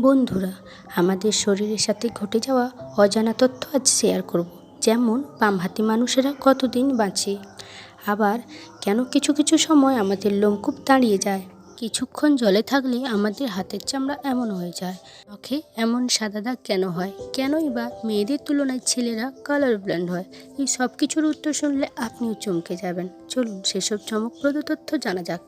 বন্ধুরা, আমাদের শরীরের সাথে ঘটে যাওয়া অজানা তথ্য আজ শেয়ার করব। যেমন, বামহাতি মানুষেরা কতদিন বাঁচে? আবার, কেন কিছু কিছু সময় আমাদের লোমকূপ দাঁড়িয়ে যায়? কিছুক্ষণ জলে থাকলে আমাদের হাতের চামড়া এমন হয়ে যায়। নখে এমন সাদা দাগ কেন হয়? কেনই বা মেয়েদের তুলনায় ছেলেরা কালার ব্ল্যান্ড হয়? এই সব কিছুর উত্তর শুনলে আপনিও চমকে যাবেন। চলুন, সেসব চমকপ্রদ তথ্য জানা যাক।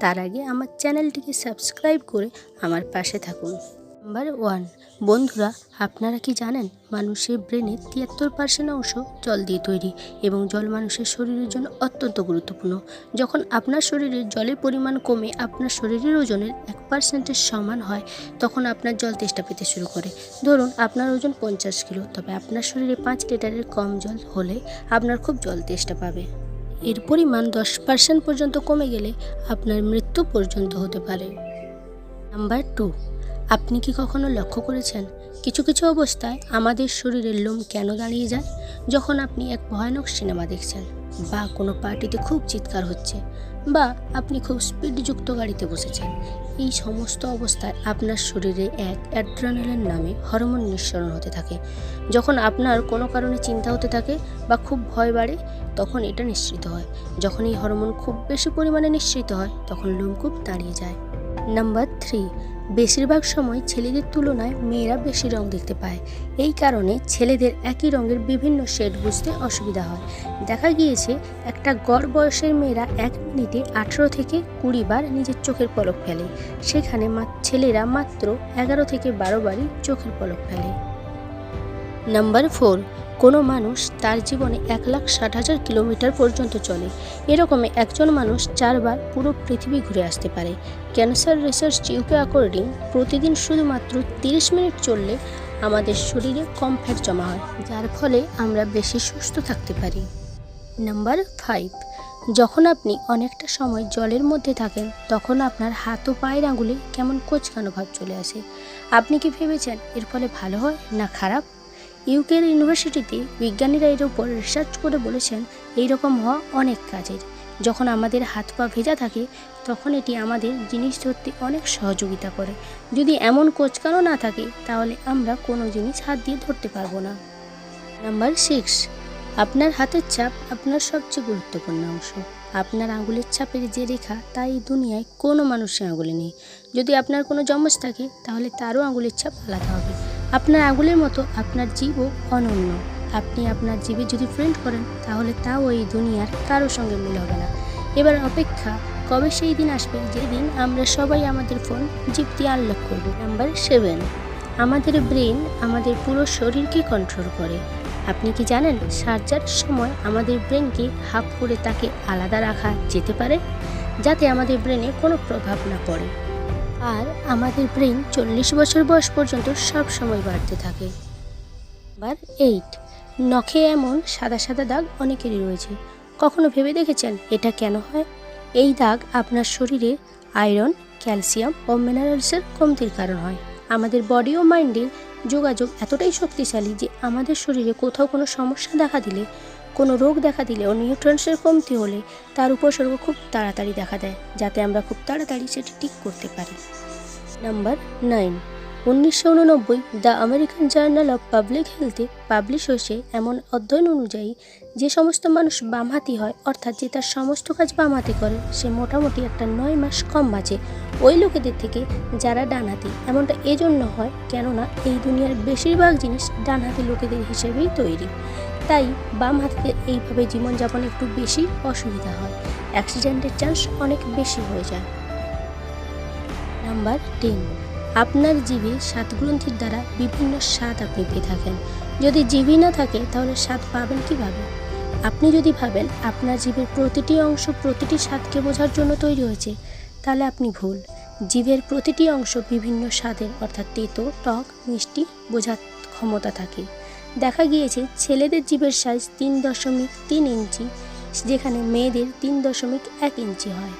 তার আগে আমার চ্যানেলটিকে সাবস্ক্রাইব করে আমার পাশে থাকুন। নাম্বার ওয়ান বন্ধুরা, আপনারা কি জানেন, মানুষের ব্রেনের তিয়াত্তর পার্সেন্ট অংশ জল দিয়ে তৈরি এবং জল মানুষের শরীরের জন্য অত্যন্ত গুরুত্বপূর্ণ। যখন আপনার শরীরে জলের পরিমাণ কমে আপনার শরীরের ওজনের এক পার্সেন্টের সমান হয়, তখন আপনার জল তেষ্টা পেতে শুরু করে। ধরুন, আপনার ওজন পঞ্চাশ কিলো, তবে আপনার শরীরে পাঁচ লিটারের কম জল হলে আপনার খুব জল তেষ্টা পাবে। এর পরিমাণ দশ পার্সেন্ট পর্যন্ত কমে গেলে আপনার মৃত্যু পর্যন্ত হতে পারে। নাম্বার টু আপনি কি কখনো লক্ষ্য করেছেন কিছু কিছু অবস্থায় আমাদের শরীরের লোম কেন দাঁড়িয়ে যায়? যখন আপনি এক ভয়ানক সিনেমা দেখছেন বা কোনো পার্টিতে খুব চিৎকার হচ্ছে বা আপনি খুব স্পিডযুক্ত গাড়িতে বসেছেন, এই সমস্ত অবস্থায় আপনার শরীরে এক অ্যাড্রানালের নামে হরমোন নিঃসরণ হতে থাকে। যখন আপনার কোনো কারণে চিন্তা হতে থাকে বা খুব ভয় বাড়ে, তখন এটা নিঃসৃত হয়। যখন এই হরমোন খুব বেশি পরিমাণে নিঃসৃত হয়, তখন লোমকূপ দাঁড়িয়ে যায়। নাম্বার থ্রি বেশিরভাগ সময় ছেলেদের তুলনায় মেয়েরা বেশি রং দেখতে পায়। এই কারণে ছেলেদের একই রঙের বিভিন্ন শেড বুঝতে অসুবিধা হয়। দেখা গিয়েছে, একটা গড় বয়সের মেয়েরা এক মিনিটে আঠেরো থেকে কুড়ি বার নিজের চোখের পলক ফেলে। সেখানে ছেলেরা মাত্র এগারো থেকে বারো বারই চোখের পলক ফেলে। নাম্বার ফোর, কোনো মানুষ তার জীবনে এক লাখ ষাট হাজার কিলোমিটার পর্যন্ত চলে। এরকমে একজন মানুষ চারবার পুরো পৃথিবী ঘুরে আসতে পারে। ক্যান্সার রিসার্চ ইউকে অ্যাকর্ডিং, প্রতিদিন শুধুমাত্র তিরিশ মিনিট চললে আমাদের শরীরে কম ফ্যাট জমা হয়, যার ফলে আমরা বেশি সুস্থ থাকতে পারি। নাম্বার ফাইভ, যখন আপনি অনেকটা সময় জলের মধ্যে থাকেন, তখন আপনার হাত ও পায়ের আঙুলে কেমন কোচকানো ভাব চলে আসে। আপনি কি ভেবেছেন এর ফলে ভালো হয় না খারাপ? ইউকের ইউনিভার্সিটিতে বিজ্ঞানীরা এর উপর রিসার্চ করে বলেছেন এই রকম হওয়া অনেক কাজের। যখন আমাদের হাত পা ভেজা থাকে, তখন এটি আমাদের জিনিস ধরতে অনেক সহযোগিতা করে। যদি এমন কোচকানো না থাকে, তাহলে আমরা কোনো জিনিস হাত দিয়ে ধরতে পারব না। নাম্বার সিক্স, আপনার হাতের ছাপ আপনার সবচেয়ে গুরুত্বপূর্ণ অংশ। আপনার আঙুলের ছাপের যে রেখা, তা এই দুনিয়ায় কোনো মানুষের আঙুলে নেই। যদি আপনার কোনো জমজ থাকে, তাহলে তারও আঙুলের ছাপ আলাদা হবে। আপনার আঙুলের মতো আপনার জীবও অনন্য। আপনি আপনার জীবে যদি ফ্রেন্ড করেন, তাহলে তাও এই দুনিয়ার কারোর সঙ্গে মিল হবে না। এবার অপেক্ষা, কবে সেই দিন আসবে যেদিন আমরা সবাই আমাদের ফোন জিপ দিয়ে আনলক করব। নাম্বার সেভেন আমাদের ব্রেন আমাদের পুরো শরীরকে কন্ট্রোল করে। আপনি কি জানেন, সার্জার সময় আমাদের ব্রেনকে হাফ করে তাকে আলাদা রাখা যেতে পারে? যাতে আমাদের ব্রেনে কোনো প্রভাব না পড়ে। আর আমাদের ব্রেন চল্লিশ বছর বয়স পর্যন্ত সব সময় বাড়তে থাকে। নাম্বার এইট, নখে এমন সাদা সাদা দাগ অনেকেরই রয়েছে। কখনো ভেবে দেখেছেন এটা কেন হয়? এই দাগ আপনার শরীরে আয়রন, ক্যালসিয়াম ও মিনারেলসের কমতির কারণ হয়। আমাদের বডি ও মাইন্ডের যোগাযোগ এতটাই শক্তিশালী যে আমাদের শরীরে কোথাও কোনো সমস্যা দেখা দিলে কোনো রোগ দেখা দিলে ও নিউট্রন্সের কমতি হলে তার উপসর্গ খুব তাড়াতাড়ি দেখা দেয়, যাতে আমরা খুব তাড়াতাড়ি সেটি ঠিক করতে পারি। Number nine. উনিশশো উননব্বই, the American journal of public হেলথে publish হয়েছে এমন অধ্যয়ন অনুযায়ী, যে সমস্ত মানুষ বামহাতি হয়, অর্থাৎ যে তার সমস্ত কাজ বামহাতি করে, সে মোটামুটি একটা নয় মাস কম বাঁচে। ওই লোকেদের থেকে যারা ডানহাতি এমনটা এজন্য হয় কেননা এই দুনিয়ার বেশিরভাগ জিনিস ডানহাতি লোকেদের হিসেবেই তৈরি। তাই বাম হাতিদের এইভাবে জীবনযাপন একটু বেশি অসুবিধা হয়। অ্যাক্সিডেন্টের চান্স অনেক বেশি হয়ে যায়। নাম্বার টেন আপনার জীবে সাত গ্রন্থির দ্বারা বিভিন্ন স্বাদ আপনি পেয়ে থাকেন। যদি জীবই না থাকে, তাহলে স্বাদ পাবেন কীভাবে? আপনি যদি ভাবেন আপনার জীবের প্রতিটি অংশ প্রতিটি স্বাদকে বোঝার জন্য তৈরি হয়েছে, তাহলে আপনি ভুল। জীবের প্রতিটি অংশ বিভিন্ন স্বাদের, অর্থাৎ তেতো, টক, মিষ্টি বোঝার ক্ষমতা থাকে। দেখা গিয়েছে ছেলেদের জীবের সাইজ তিন দশমিক তিন ইঞ্চি, যেখানে মেয়েদের তিন দশমিক এক ইঞ্চি হয়।